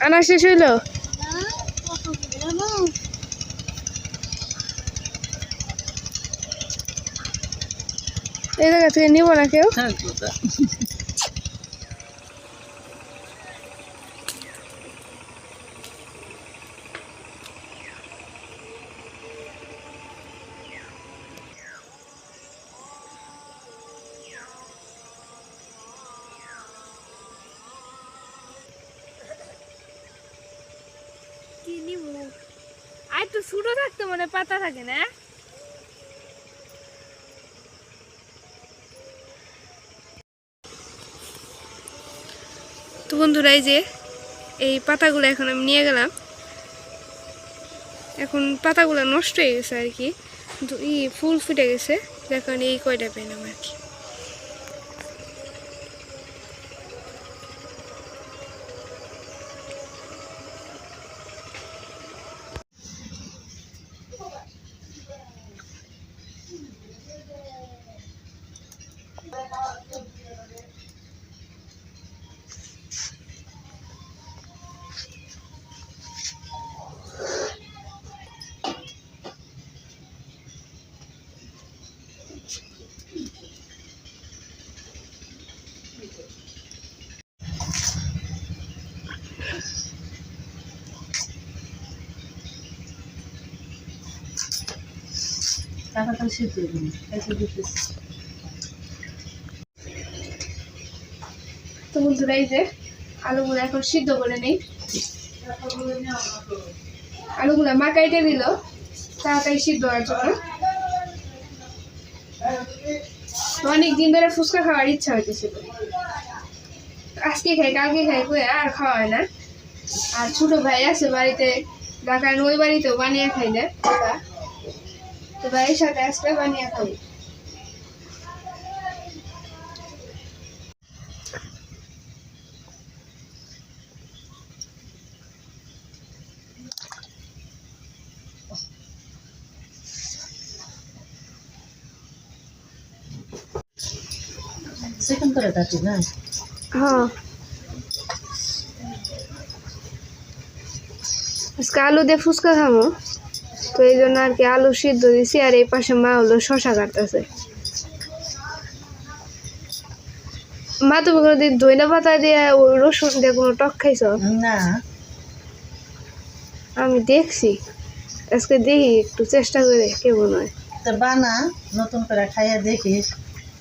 আনা শেষ হইল? এই জায়গা থেকে নিব না কেউ? তো ছোট থাকতে মানে পাতা থাকে না? তো বন্ধুরা, এই যে এই পাতাগুলো এখন আমি নিয়ে গেলাম। এখন পাতাগুলো নষ্ট হয়ে গেছে আর কি। কিন্তু ই ফুল ফুটে গেছে। কারণে এই কয়টা পেলাম আর কি। টাকাটা সিদ্ধ দিন খাইতে দিতেছি তো বন্ধুরা যে আলুগুলো এখন সিদ্ধ করে নেই। আলুগুলো মা কাইটে দিল, তাড়াতাড়ি সিদ্ধ হওয়ার জন্য। অনেক দিন ধরে ফুচকা খাওয়ার ইচ্ছা হইতেছিল। আজকে খাই, কালকে খাই কয়ে আর খাওয়া হয় না। আর ছোট ভাই আছে বাড়িতে, ঢাকার ওই বাড়িতেও বানিয়ে খাই না। তো ভাইয়ের সাথে আজকে বানিয়ে খাব। সেকেন্ড করে কাটি না হ্যাঁ আজকে আলু দিয়ে ফুচকা খাব তো এই জন্য আর কি আলু সিদ্ধ দিছি আর এই পাশে মা হলো শশা কাটতেছে মা তুমি কোনোদিন দইনা পাতা দিয়ে ওই রসুন দিয়ে কোনো টক খাইছ না আমি দেখছি আজকে দেখি একটু চেষ্টা করে কেমন হয় তো বানা নতুন করে খাইয়া দেখিস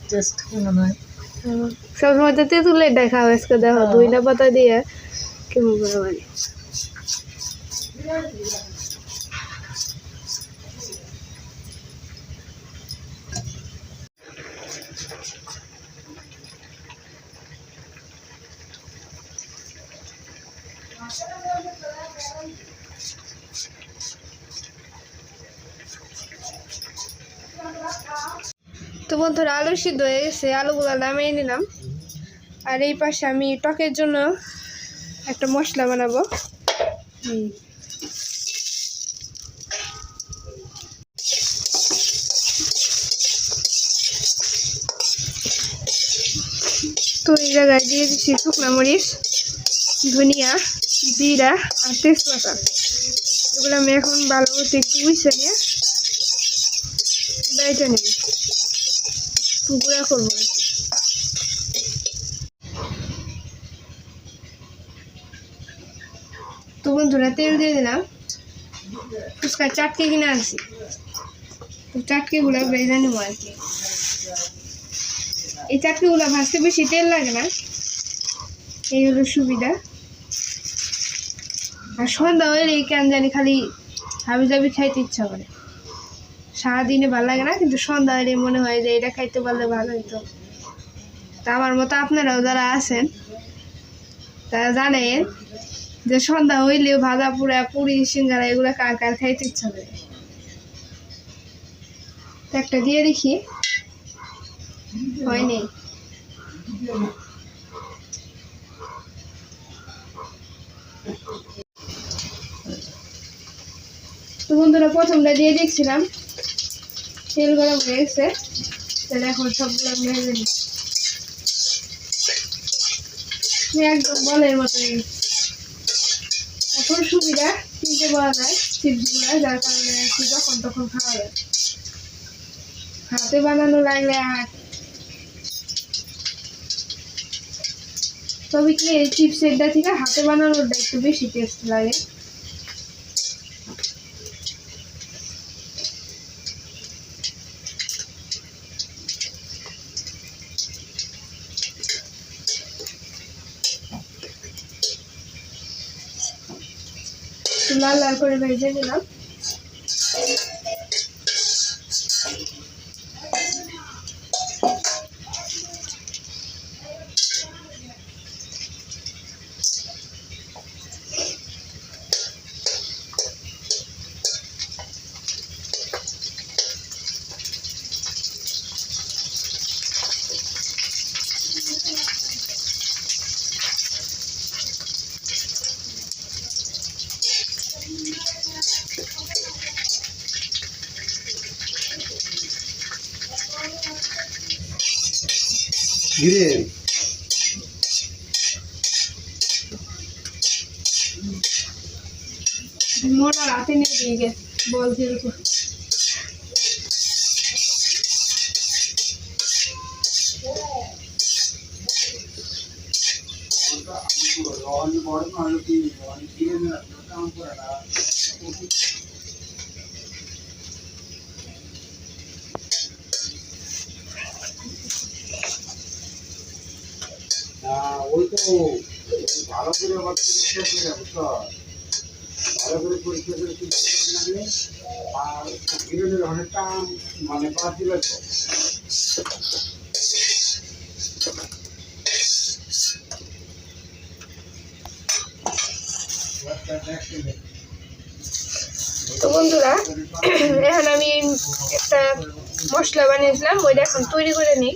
টেস্ট কেমন হয় সবসময় তো তেঁতুলের দেখা হয় আজকে দেখো হ্যাঁ। দইনা পাতা দিয়ে কেমন করে মানে তো বন্ধুরা, আলু সিদ্ধ হয়ে গেছে, আলুগুলো নামিয়ে নিলাম। আর এই পাশে আমি টকের জন্য একটা মশলা বানাবো। তো এই জায়গায় দিয়ে দিচ্ছি শুকনো মরিচ, ধনিয়া, জিরা আর তেজপাতা। এগুলো আমি এখন ভালো মতো একটু বুঝে নিয়ে বেটে নিই গুঁড়া করব। তো বন্ধুরা, তেল দিয়ে দিলাম। ফুচকার চাটকে কিনে আনছি। তো চাটকেগুলো ভেজে নেব আর কি। এই চাটকেগুলো ভাজতে বেশি তেল লাগে না। এই হলো সুবিধা। আর সন্ধ্যা হলে এই কেন জানি খালি হাবি জাবি খাইতে ইচ্ছা করে। সারাদিনে ভালো লাগে না, কিন্তু সন্ধ্যা হলে মনে হয় যে এটা খাইতে পারলে ভালো হতো তা আমার মতো আপনারাও যারা আছেন, তারা জানেন যে সন্ধ্যা হইলেও ভাজা পুরা পুরি সিঙ্গারা এগুলো কার কার খাইতে ইচ্ছা করে। একটা দিয়ে দেখি। হয়নি? তো বন্ধুরা প্রথমটা দিয়ে দেখছিলাম। তেল গরম হয়ে গেছে তাহলে এখন সবগুলো ভেজে একদম বলের মতো গেছে। খুব সুবিধা কিনতে পাওয়া যায় চিপসগুলো, যার কারণে কি যখন তখন খাওয়া যায়। হাতে বানানো লাগলে আর তবে কি এই চিপসেরটা থেকে হাতে বানানোটা একটু বেশি টেস্ট লাগে? লাল লাল করে ভেজে নিলাম। ঘিরে মোটা রাতে নিয়ে দিয়ে গেছে বল দিয়ে উপর ওই তো আর অনেকটা মানে তো বন্ধুরা, এখন আমি একটা মশলা বানিয়েছিলাম, ওইটা এখন তৈরি করে নিই।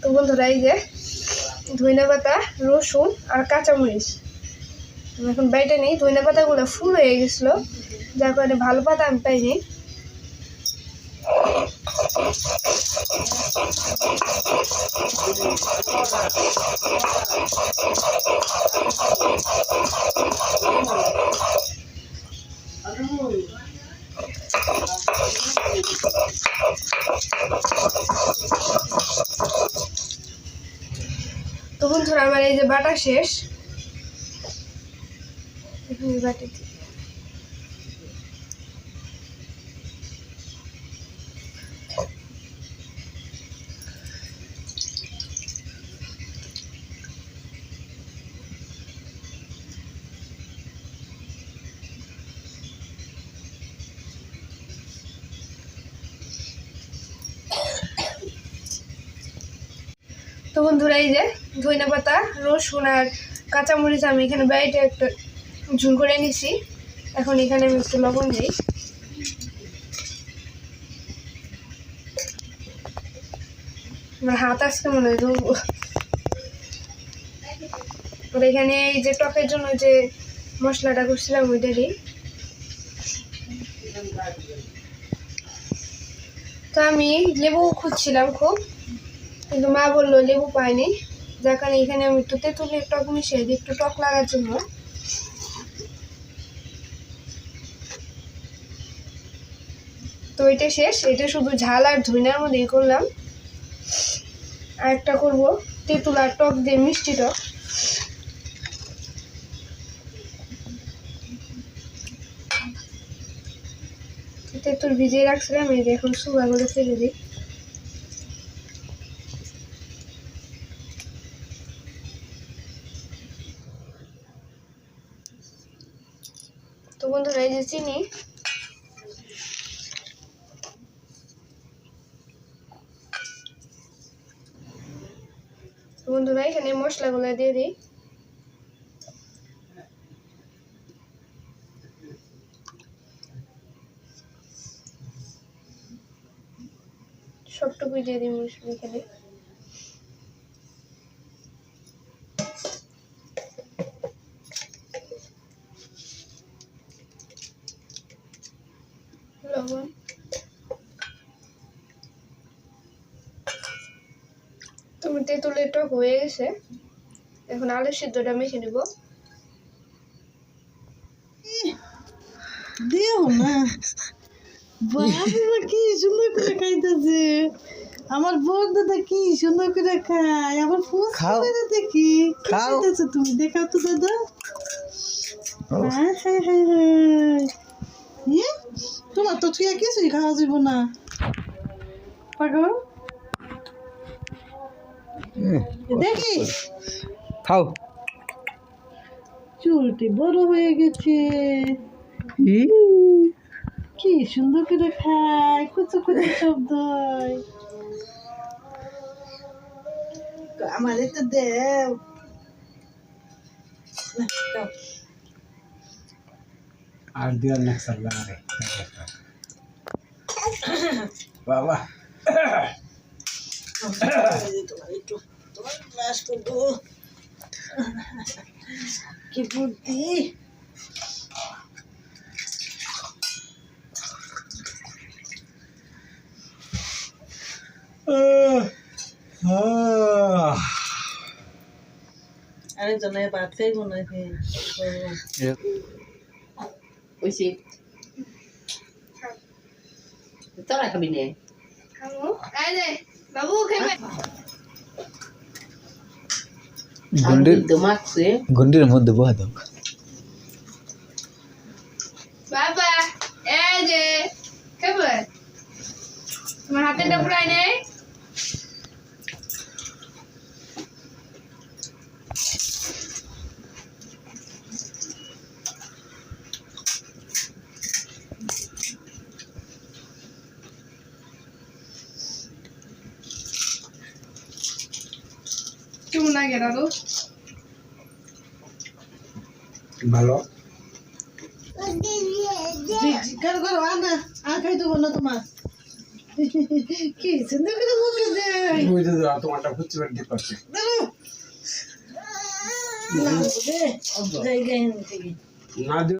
তো বন্ধুরা, এই যে ধইনা পাতা, রসুন আর কাঁচামরিচ। এখন বাইটে নেই, ধইনা পাতাগুলো ফুল হয়ে গেছিল। যার কারণে ভালো পাতা আমি পাইনি। তো বন্ধুরা আমার এই যে বাটা শেষ। এখন বন্ধুরা, এই যে ধইনা পাতা, রসুন আর কাঁচামরিচ আমি এখানে বাইরে একটা ঝুল করে নিছি এখন এখানে আমি একটু লবণ দিই। আমার হাত আজকে মনে হয় ধরবো। আর এখানে এই যে টকের জন্য যে মশলাটা করছিলাম, ওইটা দিই। তো আমি লেবু খুঁজছিলাম খুব। কিন্তু মা বলল, লেবু পাইনি। যার কারণে এখানে আমি একটু তেঁতুলের টক মিশিয়ে দিই একটু টক লাগার জন্য তো এটা শেষ। এটা শুধু ঝাল আর ধইনার মধ্যেই করলাম। আর একটা করব, তেঁতুল আর টক দিয়ে মিষ্টি টক। তেঁতুল ভিজিয়ে রাখছিলাম, এই যে এখন করে ফেলে দিই। চিনি। বন্ধুরা এখানে মশলাগুলো দিয়ে দিই। সবটুকুই দিয়ে দিই এখানে। তুমি তেঁতুলের হয়ে গেছে। এখন আলু সিদ্ধটা মেখে নিব। দিও না বাবা কি সুন্দর করে খাইতেছে। আমার বোন দাদা কি সুন্দর করে খায়। আমার ফুস খাও। করে দেখি। কি খাও। খাইতেছো তুমি? দেখাও তো দাদা। হায় হায় হায় হায়। ইয়ে, তোমার তো তুই কিছুই খাওয়া যাব না। পাগল। দেখি খাও। চুলটি বড় হয়ে গেছে। কি সুন্দর করে খায় কুচু কুচু শব্দ। আমার এটা দেও। আর দেওয়ার না সাল্লা রে। বাবা। একটু তোমার কি বুদ্ধি? আরে জনে ভাত খাইব না কি Oishi. Tara ka খাব বাবু খেবে। গুন্ডির. গুন্ডির মধ্যে বহা দাও বাবা এই যে কেমন তোমার হাতেটা পুরাই নেই কেমন লাগে দাদু ভালো। কার করো আনা আর খাই দেবো না তোমার। কি সুন্দর করে বলতে দেয় ওই যে তোমারটা খুঁজতে পারতে পারছে দাঁড়াও না না।